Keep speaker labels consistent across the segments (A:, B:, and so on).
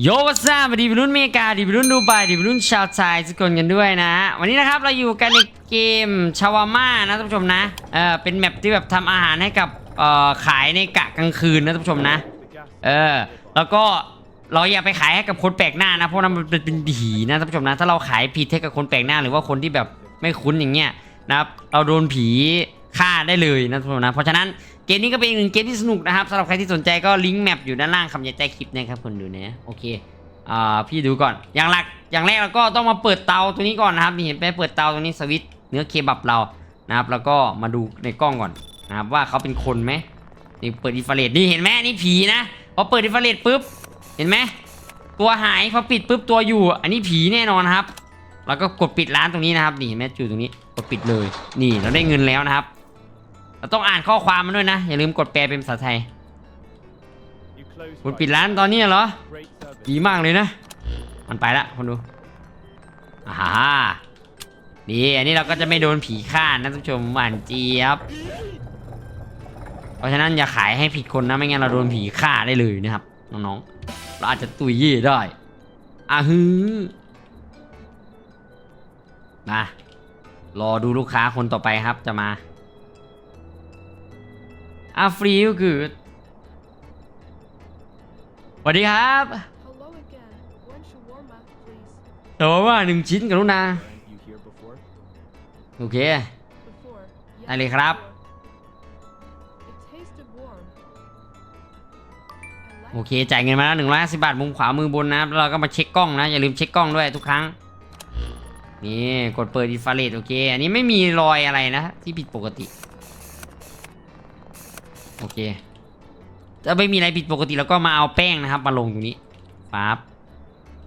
A: โยวัสดีดีรุ่นเมกาดีรุ่นดูไบดีรุ่นชาวไทยทุกคนกันด้วยนะ วันนี้นะครับเราอยู่กันในเกมชาวาม่านะท่านผู้ชมนะเออเป็นแมปที่แบบทำอาหารให้กับเอ่อขายในกะกลางคืนนะท่านผู้ชมนะเออแล้วก็เราอย่าไปขายให้กับคนแปลกหน้านะเพราะนั้นมันเป็นผีนะท่านผู้ชมนะ ถ้าเราขายผิดให้กับคนแปลกหน้า หรือว่าคนที่แบบไม่คุ้นอย่างเงี้ยนะครับเราโดนผีฆ่าได้เลยนะท่านผู้ชมนะ เพราะฉะนั้น เกมนี้ก็เป็นอีกหนึ่งเกมที่สนุกนะครับสำหรับใครที่สนใจก็ลิงก์แมปอยู่ด้านล่างคำยันใต้คลิปนะครับคนดูนะโอเคอ่าพี่ดูก่อนอย่างหลักอย่างแรกเราก็ต้องมาเปิดเตาตัวนี้ก่อนนะครับนี่เห็นไหมเปิดเตาตรงนี้สวิตช์เนื้อเคบับเรานะครับ แล้วก็มาดูในกล้องก่อนนะครับว่าเขาเป็นคนไหมนี่เปิดอินฟราเรดนี่เห็นไหมนี่ผีนะพอเปิดอินฟราเรดปุ๊บเห็นไหมตัวหายพอปิดปุ๊บตัวอยู่ อันนี้ผีแน่นอนครับ แล้วก็กดปิดร้านตรงนี้นะครับนี่เห็นไหมจุดตรงนี้กดปิดเลย นี่เราได้เงินแล้วนะครับ เราต้องอ่านข้อความมันด้วยนะ อย่าลืมกดแปลเป็นภาษาไทย คุณปิดร้านตอนนี้เหรอ ดีมากเลยนะ มันไปละคนดูอ่าฮะดีอันนี้เราก็จะไม่โดนผีฆ่านะท่านผู้ชมหวานเจี๊ยบ เพราะฉะนั้นอย่าขายให้ผิดคนนะไม่งั้นเราโดนผีฆ่าได้เลยนะครับน้องๆ เราอาจจะตุยเย่ได้อะฮือมารอดูลูกค้าคนต่อไปครับจะมา อะฟรีก็คือสวัสดีครับ
B: Hello again. One shawarma, please.
A: แต่ว่าหนึ่งชิ้นกับลูกนา
C: You here before?
A: โอเค
B: Before.
A: ได้เลยครับ
B: before. It tasted warm. I
A: โอ
B: like
A: เค จ่ายเงินมาแล้วหนึ่งร้อยห้าสิบาท มุมขวามือบนนะครับแล้วเราก็มาเช็คกล้องนะ อย่าลืมเช็คกล้องด้วยทุกครั้ง นี่ กดเปิดอินฟราเรดโอเค อันนี้ไม่มีรอยอะไรนะ ที่ผิดปกติ โอเคถ้าไม่มีอะไรผิดปกติเราก็มาเอาแป้งนะครับ มาลงตรงนี้ปั๊บ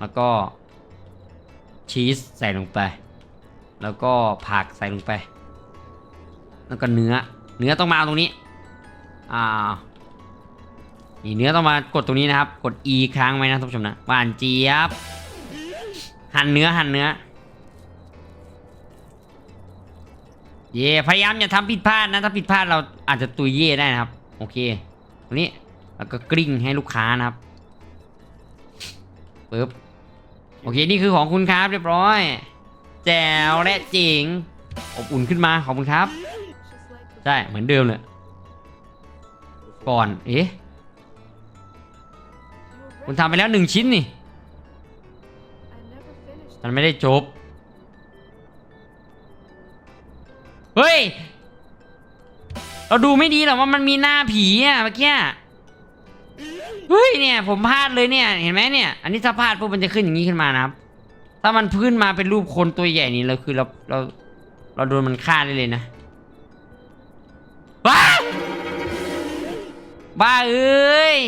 A: แล้วก็ชีสใส่ลงไป แล้วก็ผักใส่ลงไป แล้วก็เนื้อ เนื้อต้องมาตรงนี้ อ่า นี่เนื้อต้องมากดตรงนี้นะครับ กด E ค้างไว้นะท่านผู้ชมนะหวานเจี๊ยบ หั่นเนื้อหั่นเนื้อ เย่พยายามอย่าทำผิดพลาดนะ ถ้าผิดพลาดเราอาจจะตุยเย่ได้นะครับ โอเค ตรงนี้ แล้วก็กลิ้งให้ลูกค้านะครับปึ๊บ โอเคนี่คือของคุณครับเรียบร้อย แจ๋วและจริง อบอุ่นขึ้นมาขอบคุณครับ ใช่เหมือนเดิมเลยก่อนเอ๊ะคุณทำไปแล้วหนึ่งชิ้นนี่มันไม่ได้จบ เฮ้ย เราดูไม่ดีหรอว่ามันมีหน้าผีอะเมื่อกี้ เฮ้ยเนี่ยผมพลาดเลยเนี่ยเห็นไหมเนี่ย อันนี้ถ้าพลาดปุ๊บมันจะขึ้นอย่างนี้ขึ้นมานะครับ ถ้ามันพื้นมาเป็นรูปคนตัวใหญ่นี่เราคือเราเราเราโดนมันฆ่าได้เลยนะบ้าบ้าเอ้ย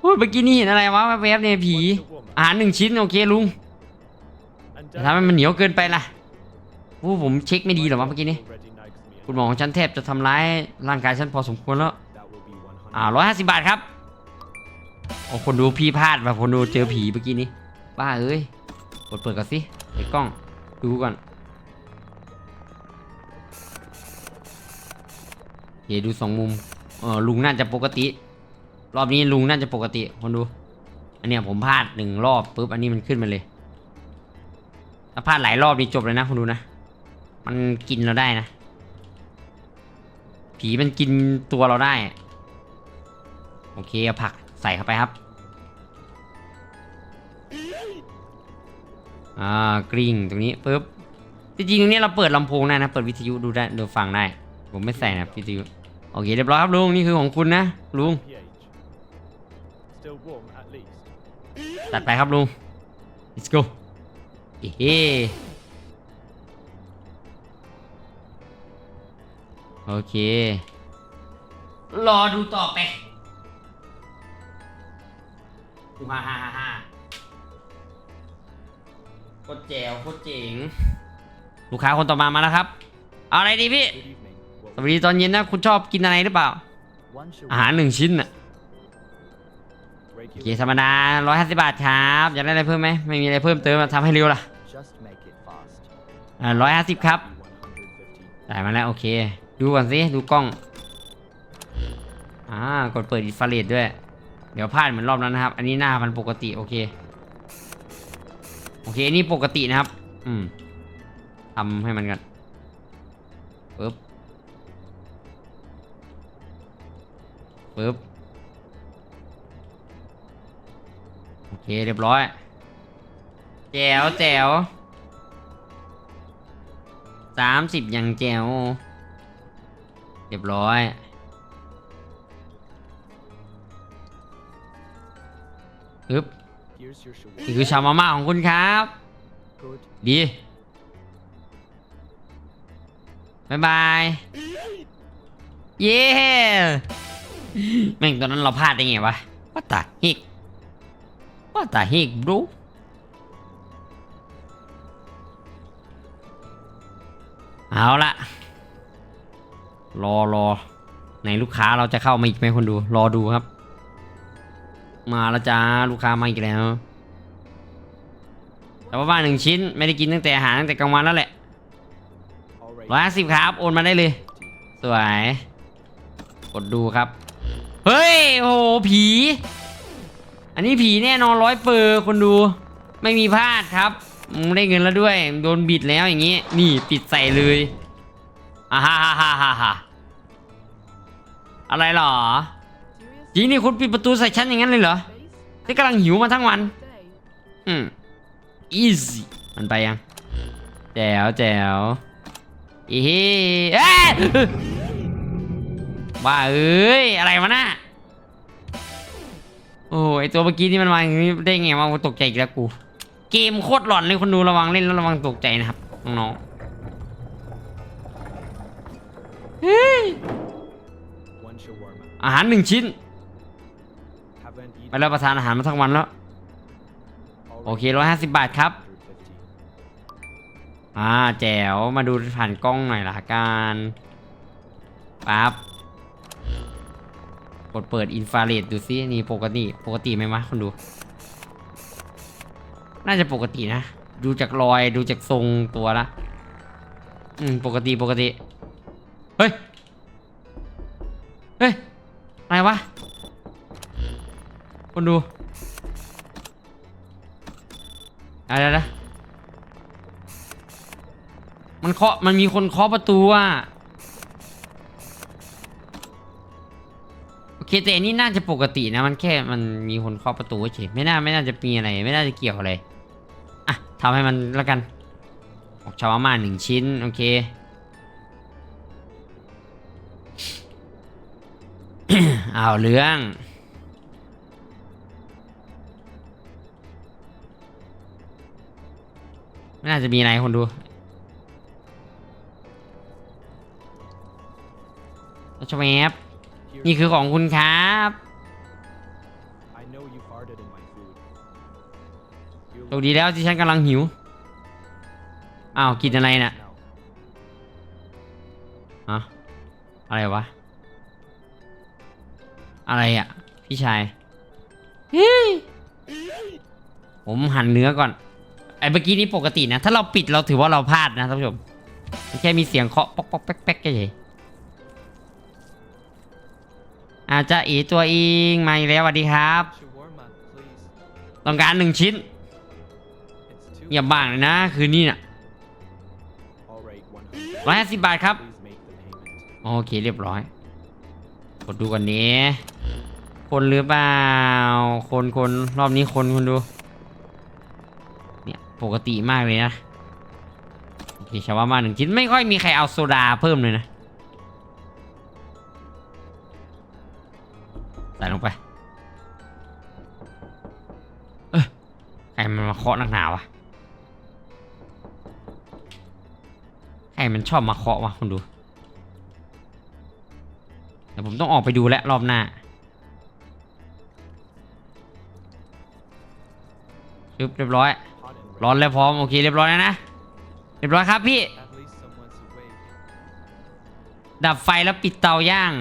A: โอ้ยเมื่อกี้นี่เห็นอะไรวะแวบๆเนี่ยผีอาหารหนึ่งชิ้นโอเคลุงอย่ทำให้มันเหนียวเกินไปล่ะโอ้ผมเช็คไม่ดีหรอวะเมื่อกี้นี้คุณหมอของฉันแทบจะทำร้ายร่างกายฉันพอสมควรแล้ว อ่าร้อยห้าสิบบาทครับ โอ้คนดูพี่พลาดแบบคนดูเจอผีเมื่อกี้นี้ บ้าเอ้ยกดเปิดก่อนสิเปิดกล้อง ดูก่อนเดี๋ยวดูสองมุม เออลุงน่าจะปกติ รอบนี้ลุงน่าจะปกติ คนดู อันเนี้ยผมพลาดหนึ่งรอบปุ๊บอันนี้มันขึ้นมาเลย ถ้าพลาดหลายรอบนี่จบเลยนะคุณดูนะ มันกินเราได้นะ ผีมันกินตัวเราได้ โอเคเอาผักใส่เข้าไปครับ อ่ากริ่งตรงนี้ปุ๊บจริงๆตรงนี้เราเปิดลำโพงได้นะ เปิดวิทยุดูได้ดูฟังได้ ผมไม่ใส่นะวิทยุโอเคเรียบร้อยครับลุงนี่คือของคุณนะลุงตัดไปครับลุง let's go เฮ้โอเค รอดูต่อไป คือมาฮ่าฮ่าฮ่าโคตรแจ๋วโคตรเจ๋งลูกค้าคนต่อมามาแล้วครับ เอาอะไรดีพี่
C: Good evening.
A: ส
C: What
A: วัสดีตอนเย็นนะคุณชอบกินอะไรหรือเปล่า
C: one should
A: อาหารหนึ่งชิ้นน่ะโอเค
C: regular.
A: ธรรมดาร้อยห้าสิบบาทครับอยากได้อะไรเพิ่มไหมไม่มีอะไรเพิ่มเติมอะทำให้เร็วล่ะ
C: Just make it fast.
A: ร้อยห้าสิบครับ
C: 150.
A: จ่ายมาแล้วโอเค ดูก่อนสิดูกล้อง อ่ากดเปิดอินฟราเรดด้วย เดี๋ยวพลาดเหมือนรอบนั้นนะครับ อันนี้หน้ามันปกติโอเค โอเคอันนี้ปกตินะครับ อืมทำให้มันกันปึ๊บปึ๊บโอเคเรียบร้อย แจ๋วแจ๋วสามสิบยังแจ๋วเรียบร้อย ปึ๊บ
C: Here's your shawarma.
A: นี่คือชามาม่าของคุณครับ
C: Good.
A: ดีบายบาย เย้แม่งตอนนั้นเราพลาดได้ไงวะว่าตาฮิกว่าตาฮิกบรูเอาละรอรอในลูกค้าเราจะเข้ามาอีกไหมคนดู รอดูครับ มาแล้วจ้าลูกค้ามาอีกแล้ว แต่ว่าบ้านหนึ่งชิ้นไม่ได้กินตั้งแต่อาหารตั้งแต่กลางวันแล้วแหละร้อยสิบครับ โอนมาได้เลย สวย กดดูครับ เฮ้ย โอ้โหผี อันนี้ผีแน่นอนร้อยเปอร์คนดู ไม่มีพลาดครับมึงได้เงินแล้วด้วย โดนบิดแล้วอย่างงี้ นี่ปิดใส่เลยอ่าฮ่าฮ่าฮ่าฮ่าอะไรหรอ จริงนี่คุณปิดประตูใส่ฉันอย่างนั้นเลยเหรอ
B: face?
A: ที่กำลังหิวมาทั้งวัน
B: Day.
A: อืม easy มันไปยัง แจ๋วแจ๋วอีเฮ้เอ้ยบ้าเอ้ย อะไรวะน่ะโอ้ยไอตัวเมื่อกี้ที่มันมาอย่างนี้ได้ไงวะกูตกใจอีกแล้วกู เกมโคตรหลอนเลยคนดูระวังเล่นแล้วระวังตกใจนะครับน้องๆเฮ้ย
C: One shawarma.
A: อาหารหนึ่งชิ้น
C: Haven't eaten.
A: ไปรับประทานอาหารมาทั้งวันแล้ว
C: All
A: โอ
C: right.
A: เคร้อยห้าสิบบาทครับ
C: 150.
A: อ่าแจ๋วมาดูผ่านกล้องหน่อยละกันปั๊บกดเปิดอินฟราเรดดูซินี่ปกติปกติไหมวะคนดู น่าจะปกตินะ ดูจากรอยดูจากทรงตัวละอืมปกติปกติ เฮ้ย เฮ้ย อะไรวะ คนดูอะไรนะมันเคาะมันมีคนเคาะประตูอะโอเคแต่อันนี้น่าจะปกตินะมันแค่มันมีคนเคาะประตูเฉยไม่น่าไม่น่าจะมีอะไร ไม่น่าจะเกี่ยวอะไรอะทำให้มันแล้วกันออกชาวามาหนึ่งชิ้นโอเคอ้าวเรื่อง ไม่น่าจะมีอะไรคนดูชมแอป
C: Here.
A: นี่คือของคุณครับ
C: I know you farted in my food. You
A: โชคดีแล้วที่ฉันกำลังหิว อ้าว กินอะไรน่ะ
C: now.
A: ฮะอะไรวะ อะไรอะ พี่ชายเฮ้ยผมหั่นเนื้อก่อน ไอ้เมื่อกี้นี้ปกตินะ ถ้าเราปิดเราถือว่าเราพลาดนะท่านผู้ชมแค่มีเสียงเคาะป๊อกป๊อกแป๊กแป๊กเฉยอาจจะอีตัวเองมาอีกแล้วสวัสดีครับ ต้องการหนึ่งชิ้นอย่าบ้างเลยนะ คืนนี้น่ะร้อยห้าสิบบาทครับ โอเคเรียบร้อยกดดูก่อนนี้ คนหรือเปล่า คนคนรอบนี้คนคนดู ปกติมากเลยนะโอเคชาวว่ามาหนึ่งชิ้นไม่ค่อยมีใครเอาโซดาเพิ่มเลยนะใส่ลงไปเออใครมันมาเคาะนักหนาวะใครมันชอบมาเคาะวะคุณดูเดี๋ยวผมต้องออกไปดูแลรอบหน้าปึ๊บเรียบร้อย ร้อนแล้วพร้อมโอเคเรียบร้อยแล้วนะ เรียบร้อยครับพี่ ดับไฟแล้วปิดเตาย่าง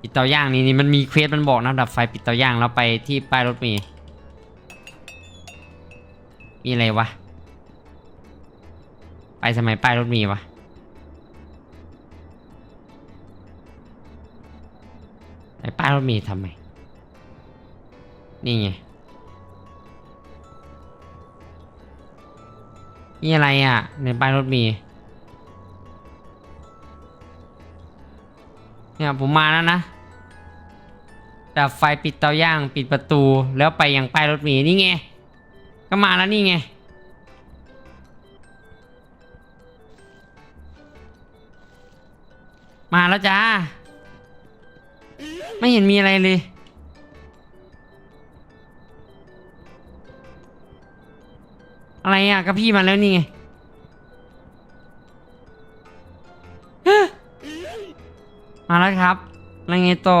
A: ปิดเตาย่างนี่นี่มันมีเควสมันบอกนะดับไฟปิดเตาย่างแล้วไปที่ป้ายรถเมล์มีอะไรวะ ไปสมัยป้ายรถเมล์วะไปป้ายรถเมล์ทำไม นี่ไง นี่อะไรอะ ในป้ายรถมล์เนี่ยผมมาแล้วนะดับไฟปิดเตาย่างปิดประตูแล้วไปยังป้ายรถเมล์นี่ไง ก็มาแล้วนี่ไง มาแล้วจ้า ไม่เห็นมีอะไรเลย อะไรอะก็พี่มาแล้วนี่ไงมาแล้วครับ แล้วไงต่อ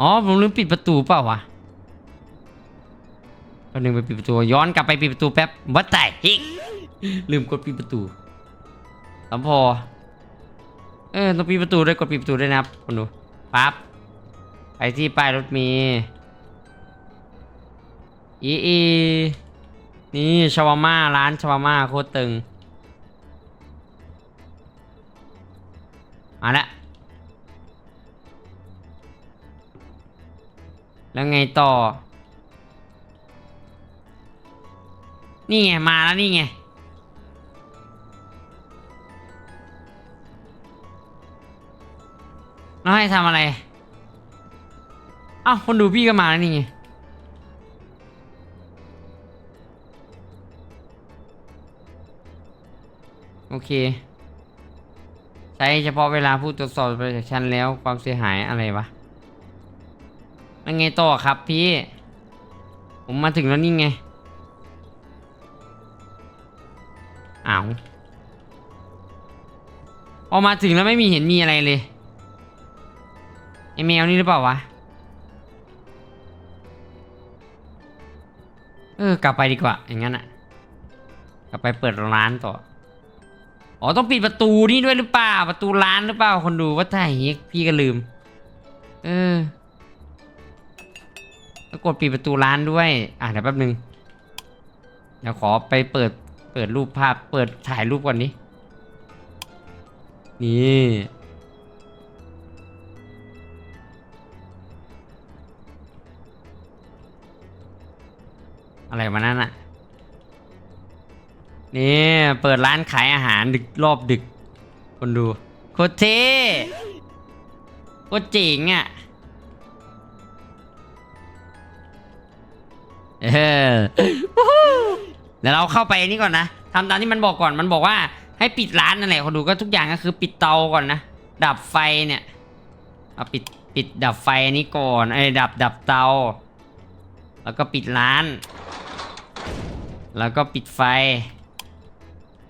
A: อ๋อ ผมลืมปิดประตูเปล่าวะแป๊บนึงไปปิดประตู ย้อนกลับไปปิดประตูแป๊บวัดแต่ฮิลืมกดปิดประตูสำพอ เออต้องปิดประตูด้วยกดปิดประตูด้วยนะครับคุณดูปั๊บไปที่ป้ายรถเมล์อีอีนี่ชาวาม่าร้านชาวาม่าโคตรตึงมาแล้วแล้วไงต่อ นี่ไง มาแล้วนี่ไง แล้วให้ทำอะไรอ้าวคนดูพี่ก็มาแล้วนี่ไงโอเค ใช้เฉพาะเวลาผู้ตรวจสอบประชาชันแล้วความเสียหายอะไรวะแล้วไงต่อครับพี่ ผมมาถึงแล้วนี่ไงอ้าวพอมาถึงแล้วไม่มีเห็นมีอะไรเลย แมวนี่หรือเปล่าวะ เออกลับไปดีกว่า อย่างนั้นอะกลับไปเปิดร้านต่อ อ๋อต้องปิดประตูนี่ด้วยหรือเปล่า ประตูร้านหรือเปล่า คนดูว่าถ้าอย่างพี่ก็ลืม เออแล้วกดปิดประตูร้านด้วย อะเดี๋ยวแป๊บนึง เดี๋ยวขอไปเปิด เปิดรูปภาพ เปิดถ่ายรูปก่อนนี้ นี่ อะไรมานั่นอะนี่เปิดร้านขายอาหารดึกรอบดึก คนดูโคตรเท่โคตรเจ๋งอะ เออวู้ฮู้เดี๋ยวเราเข้าไปนี่ก่อนนะทำตามที่มันบอกก่อนมันบอกว่าให้ปิดร้านนั่นแหละคนดูก็ทุกอย่างก็คือปิดเตาก่อนนะ ดับไฟเนี่ยเอาปิดปิดดับไฟนี้ก่อนไอ้ดับดับเตา แล้วก็ปิดร้าน แล้วก็ปิดไฟ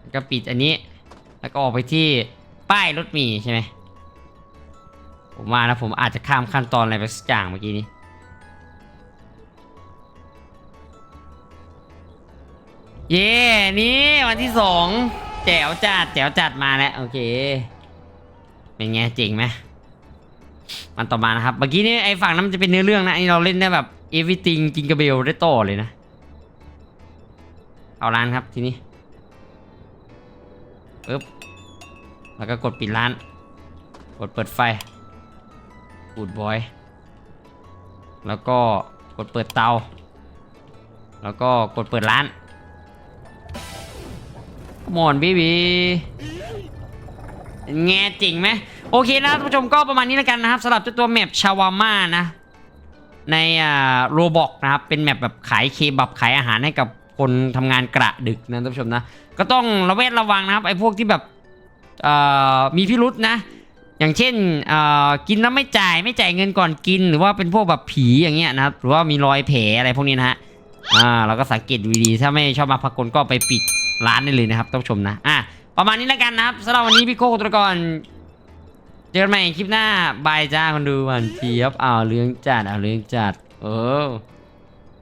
A: แล้วก็ปิดอันนี้ แล้วก็ออกไปที่ป้ายรถมีใช่ไหมผมว่านะผมอาจจะข้ามขั้นตอนอะไรไปสักอย่างเมื่อกี้นี้เย่นี่วันที่สองแจ๋วจัดแจ๋วจัดมาแล้วโอเค เป็นไงเจ๋งไหมมันต่อมานะครับ เมื่อกี้นี่ไอ้ฝั่งนั้นมันจะเป็นเนื้อเรื่องนะอันนี้เราเล่นได้แบบ everything จิงกระเบลได้ต่อเลยนะ เอาร้านครับทีนี้ปึ๊บแล้วก็กดปิดร้าน กดเปิดไฟปูดบอย แล้วก็กดเปิดเตา แล้วก็กดเปิดร้านมอนบีบีแง่จริงไหมโอเคนะท่านผู้ชมก็ประมาณนี้แล้วกันนะครับสำหรับเจ้าตัวแมปชาวาม่านะ ในอ่าโรบอกนะครับ เป็นแมปแบบขายเคบับขายอาหารให้กับ คนทำงานกระดึกนะท่านผู้ชมนะ ก็ต้องระแวดระวังนะครับไอ้พวกที่แบบมีพิรุษนะ อย่างเช่นกินแล้วไม่จ่ายไม่จ่ายเงินก่อนกิน หรือว่าเป็นพวกแบบผีอย่างเงี้ยนะครับหรือว่ามีรอยแผลอะไรพวกนี้นะฮะอ่าเราก็สังเกตดีๆถ้าไม่ชอบมาพากลก็ไปปิดร้านได้เลยนะครับท่านผู้ชมนะอะประมาณนี้แล้วกันนะครับสำหรับวันนี้พี่โคตรกรเจอกันใหม่คลิปหน้าบายจ้าคนดูวันเจี๊ยบอ้าวเรื่องจัดอ้าวเรื่องจัดเออ